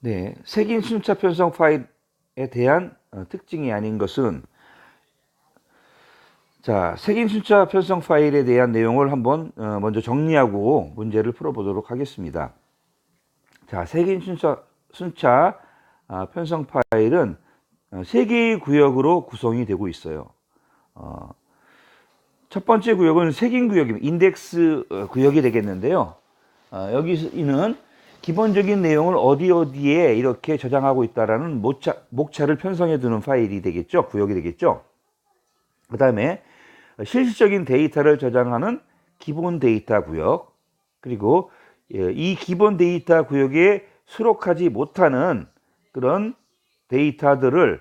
네, 색인 순차 편성 파일에 대한 어, 특징이 아닌 것은 자, 색인 순차 편성 파일에 대한 내용을 한번 어, 먼저 정리하고 문제를 풀어보도록 하겠습니다. 자, 색인 순차, 순차 아, 편성 파일은 어, 세 개의 구역으로 구성이 되고 있어요. 어, 첫 번째 구역은 색인 구역입니다. 인덱스 어, 구역이 되겠는데요. 어, 여기는 기본적인 내용을 어디 어디에 이렇게 저장하고 있다라는 목차, 목차를 편성해 두는 파일이 되겠죠. 구역이 되겠죠. 그 다음에 실질적인 데이터를 저장하는 기본 데이터 구역 그리고 예, 이 기본 데이터 구역에 수록하지 못하는 그런 데이터들을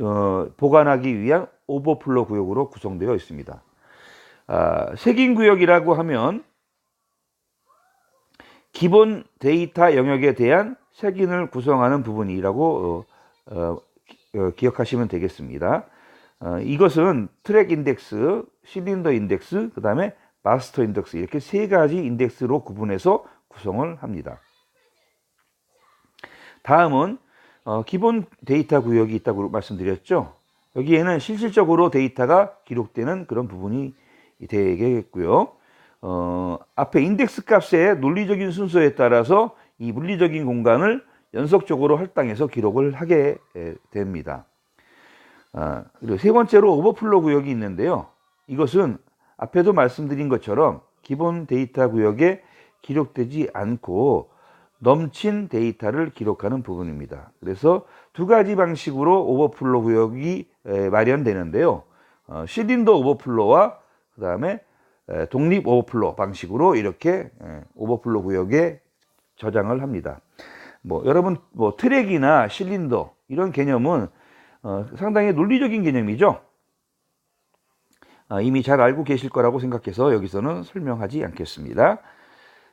어, 보관하기 위한 오버플로 구역으로 구성되어 있습니다. 아, 색인 구역이라고 하면 기본 데이터 영역에 대한 색인을 구성하는 부분이라고 어, 어, 어, 기억하시면 되겠습니다. 어, 이것은 트랙 인덱스, 실린더 인덱스, 그 다음에 마스터 인덱스 이렇게 세 가지 인덱스로 구분해서 구성을 합니다. 다음은 어, 기본 데이터 구역이 있다고 말씀드렸죠. 여기에는 실질적으로 데이터가 기록되는 그런 부분이 되겠고요. 어, 앞에 인덱스 값의 논리적인 순서에 따라서 이 물리적인 공간을 연속적으로 할당해서 기록을 하게 됩니다. 아, 그리고 세 번째로 오버플로 구역이 있는데요. 이것은 앞에도 말씀드린 것처럼 기본 데이터 구역에 기록되지 않고 넘친 데이터를 기록하는 부분입니다. 그래서 두 가지 방식으로 오버플로 구역이 마련되는데요. 어, 실린더 오버플로와 그 다음에 독립 오버플로 방식으로 이렇게 오버플로 구역에 저장을 합니다. 뭐 여러분 뭐 트랙이나 실린더 이런 개념은 어, 상당히 논리적인 개념이죠. 아, 이미 잘 알고 계실 거라고 생각해서 여기서는 설명하지 않겠습니다.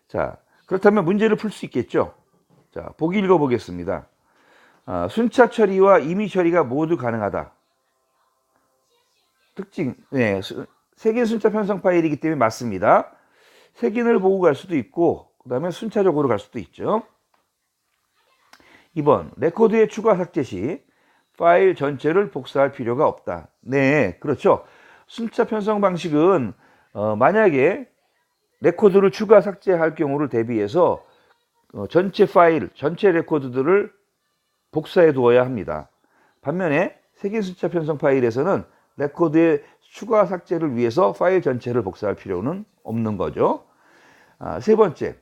자, 그렇다면 문제를 풀 수 있겠죠. 자, 보기 읽어보겠습니다. 아, 순차 처리와 임의 처리가 모두 가능하다. 특징, 네, 색인 순차 편성 파일이기 때문에 맞습니다. 색인을 보고 갈 수도 있고, 그 다음에 순차적으로 갈 수도 있죠. 2번, 레코드의 추가 삭제 시 파일 전체를 복사할 필요가 없다. 네, 그렇죠. 순차 편성 방식은 어, 만약에 레코드를 추가 삭제할 경우를 대비해서 어, 전체 파일, 전체 레코드들을 복사해 두어야 합니다. 반면에 색인 순차 편성 파일에서는 레코드의 추가 삭제를 위해서 파일 전체를 복사할 필요는 없는 거죠. 아, 세 번째,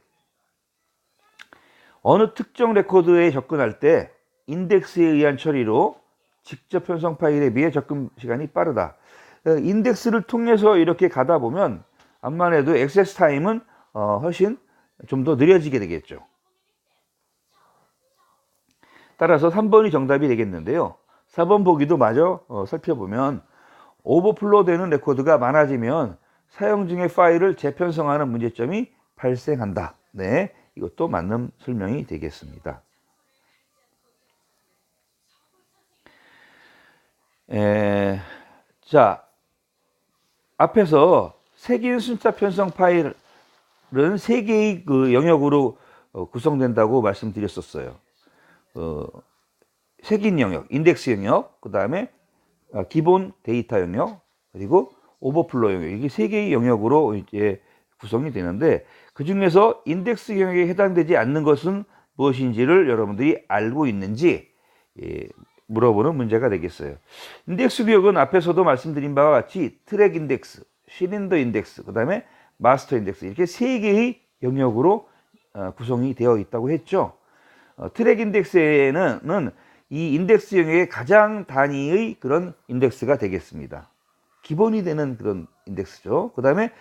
어느 특정 레코드에 접근할 때 인덱스에 의한 처리로 직접 편성 파일에 비해 접근 시간이 빠르다. 어, 인덱스를 통해서 이렇게 가다 보면 암만 해도 액세스 타임은 어, 훨씬 좀 더 느려지게 되겠죠. 따라서 3번이 정답이 되겠는데요. 4번 보기도 마저 어, 살펴보면 오버플로 되는 레코드가 많아지면 사용 중의 파일을 재편성하는 문제점이 발생한다. 네, 이것도 맞는 설명이 되겠습니다. 에, 자, 앞에서 색인 순차 편성 파일은 세 개의 그 영역으로 어, 구성된다고 말씀드렸었어요. 어, 색인 영역, 인덱스 영역, 그 다음에 아, 기본 데이터 영역, 그리고 오버플로 영역, 이게 세 개의 영역으로 이제 구성이 되는데 그 중에서 인덱스 영역에 해당되지 않는 것은 무엇인지를 여러분들이 알고 있는지 예, 물어보는 문제가 되겠어요. 인덱스 구역은 앞에서도 말씀드린 바와 같이 트랙 인덱스, 실린더 인덱스, 그 다음에 마스터 인덱스 이렇게 세 개의 영역으로 어, 구성이 되어 있다고 했죠. 어, 트랙 인덱스에는 이 인덱스 영역의 가장 단위의 그런 인덱스가 되겠습니다. 기본이 되는 그런 인덱스죠. 그 다음에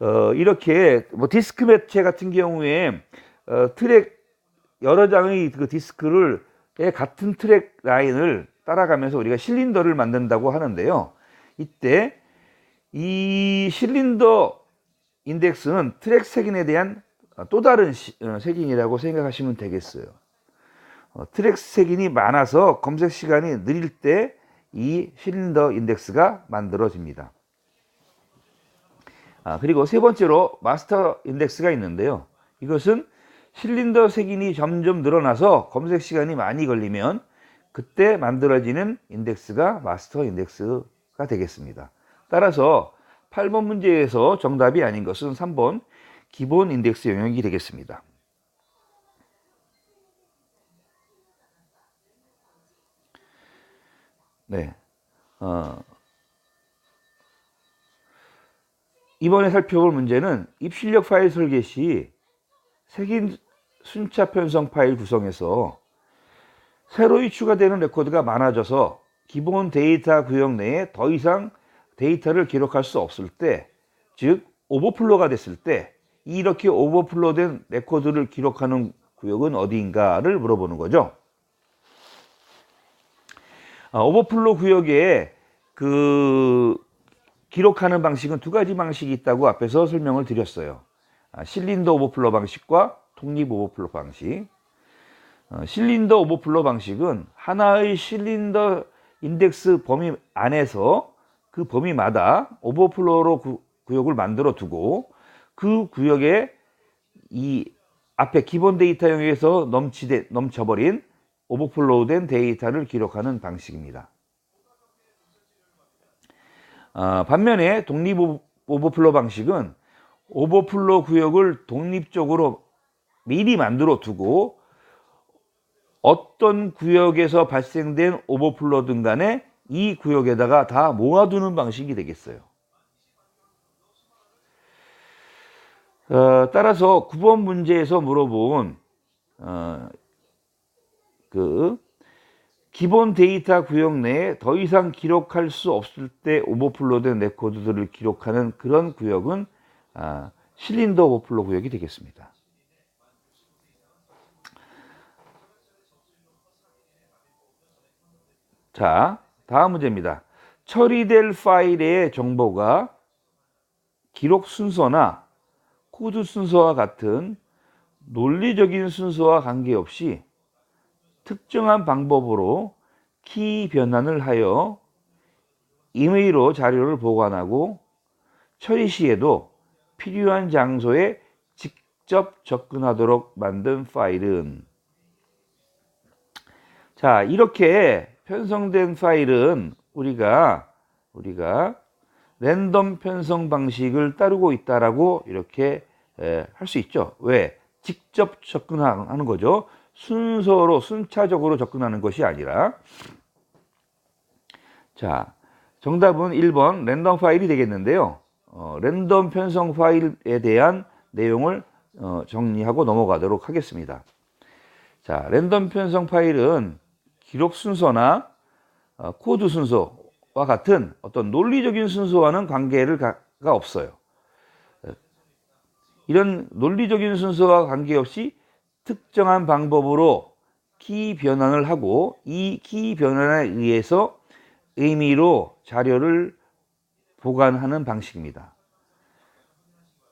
어, 이렇게 뭐 디스크 매체 같은 경우에 어, 트랙 여러 장의 그 디스크를 같은 트랙 라인을 따라가면서 우리가 실린더를 만든다고 하는데요. 이때 이 실린더 인덱스는 트랙 색인에 대한 또 다른 어, 색인이라고 생각하시면 되겠어요. 어, 트랙 색인이 많아서 검색 시간이 느릴 때 이 실린더 인덱스가 만들어집니다. 아, 그리고 세 번째로 마스터 인덱스가 있는데요. 이것은 실린더 색인이 점점 늘어나서 검색 시간이 많이 걸리면 그때 만들어지는 인덱스가 마스터 인덱스가 되겠습니다. 따라서 8번 문제에서 정답이 아닌 것은 3번 기본 인덱스 영역이 되겠습니다. 네. 어, 이번에 살펴볼 문제는 입출력 파일 설계 시 색인 순차 편성 파일 구성에서 새로이 추가되는 레코드가 많아져서 기본 데이터 구역 내에 더 이상 데이터를 기록할 수 없을 때, 즉 오버플로가 됐을 때 이렇게 오버플로된 레코드를 기록하는 구역은 어디인가를 물어보는 거죠. 아, 오버플로 구역에 그 기록하는 방식은 두 가지 방식이 있다고 앞에서 설명을 드렸어요. 아, 실린더 오버플로 방식과 독립 오버플로 방식. 어, 실린더 오버플로 방식은 하나의 실린더 인덱스 범위 안에서 그 범위마다 오버플로로 구, 구역을 만들어 두고 그 구역에 이 앞에 기본 데이터 영역에서 넘치대, 넘쳐버린 오버플로우된 데이터를 기록하는 방식입니다. 아, 반면에 독립 오버플로 방식은 오버플로 구역을 독립적으로 미리 만들어 두고 어떤 구역에서 발생된 오버플로든 간에 이 구역에다가 다 모아두는 방식이 되겠어요. 어, 따라서 9번 문제에서 물어본 어, 그 기본 데이터 구역 내에 더 이상 기록할 수 없을 때 오버플로 된 레코드들을 기록하는 그런 구역은 아, 실린더 오버플로 구역이 되겠습니다. 자, 다음 문제입니다. 처리될 파일의 정보가 기록 순서나 코드 순서와 같은 논리적인 순서와 관계없이 특정한 방법으로 키 변환을 하여 임의로 자료를 보관하고 처리 시에도 필요한 장소에 직접 접근하도록 만든 파일은 자 이렇게 편성된 파일은 우리가 우리가 랜덤 편성 방식을 따르고 있다라고 이렇게 할 수 있죠. 왜? 직접 접근하는 거죠. 순서로 순차적으로 접근하는 것이 아니라 자 정답은 1번 랜덤 파일이 되겠는데요. 어, 랜덤 편성 파일에 대한 내용을 어, 정리하고 넘어가도록 하겠습니다. 자 랜덤 편성 파일은 기록 순서나 어, 코드 순서와 같은 어떤 논리적인 순서와는 관계를 가, 가 없어요. 이런 논리적인 순서와 관계없이 특정한 방법으로 키 변환을 하고 이 키 변환에 의해서 의미로 자료를 보관하는 방식입니다.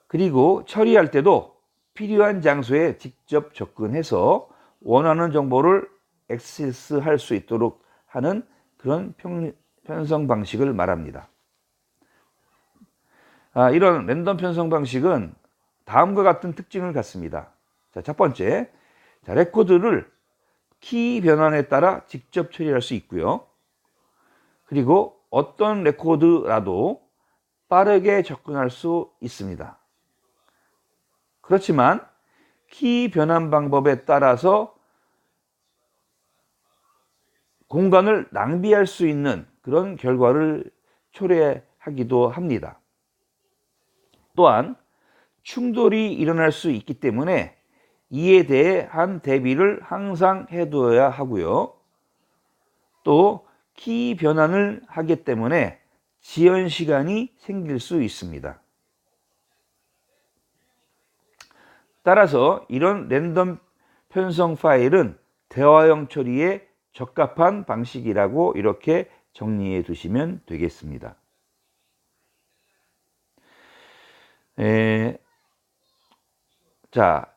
그리고 처리할 때도 필요한 장소에 직접 접근해서 원하는 정보를 액세스할 수 있도록 하는 그런 평, 편성 방식을 말합니다. 아, 이런 랜덤 편성 방식은 다음과 같은 특징을 갖습니다. 자, 첫 번째. 자, 레코드를 키 변환에 따라 직접 처리할 수 있고요. 그리고 어떤 레코드라도 빠르게 접근할 수 있습니다. 그렇지만 키 변환 방법에 따라서 공간을 낭비할 수 있는 그런 결과를 초래하기도 합니다. 또한 충돌이 일어날 수 있기 때문에 이에 대한 대비를 항상 해두어야 하고요. 또 키 변환을 하기 때문에 지연 시간이 생길 수 있습니다. 따라서 이런 랜덤 편성 파일은 대화형 처리에 적합한 방식이라고 이렇게 정리해 두시면 되겠습니다. 에, 자,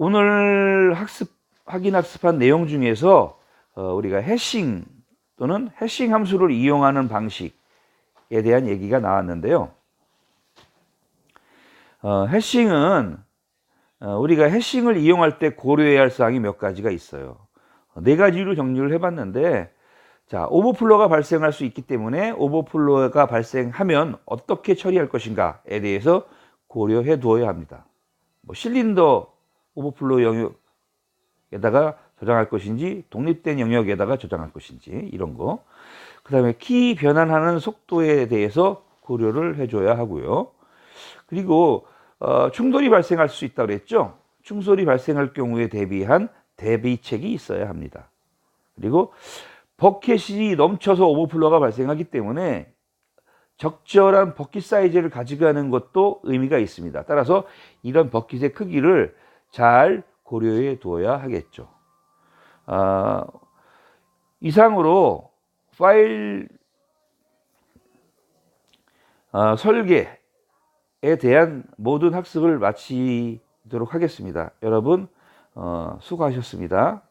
오늘 학습, 확인 학습한 내용 중에서 어, 우리가 해싱 또는 해싱 함수를 이용하는 방식에 대한 얘기가 나왔는데요. 어, 해싱은 어, 우리가 해싱을 이용할 때 고려해야 할 사항이 몇 가지가 있어요. 네 가지로 정리를 해봤는데, 자, 오버플로가 발생할 수 있기 때문에 오버플로가 발생하면 어떻게 처리할 것인가에 대해서 고려해 두어야 합니다. 뭐 실린더 오버플로 영역에다가 저장할 것인지 독립된 영역에다가 저장할 것인지 이런 거. 그 다음에 키 변환하는 속도에 대해서 고려를 해줘야 하고요. 그리고 어, 충돌이 발생할 수 있다고 그랬죠. 충돌이 발생할 경우에 대비한 대비책이 있어야 합니다. 그리고 버켓이 넘쳐서 오버플로가 발생하기 때문에 적절한 버킷 사이즈를 가져가는 것도 의미가 있습니다. 따라서 이런 버킷의 크기를 잘 고려해 두어야 하겠죠. 아, 이상으로 파일 아, 설계에 대한 모든 학습을 마치도록 하겠습니다. 여러분 어, 수고하셨습니다.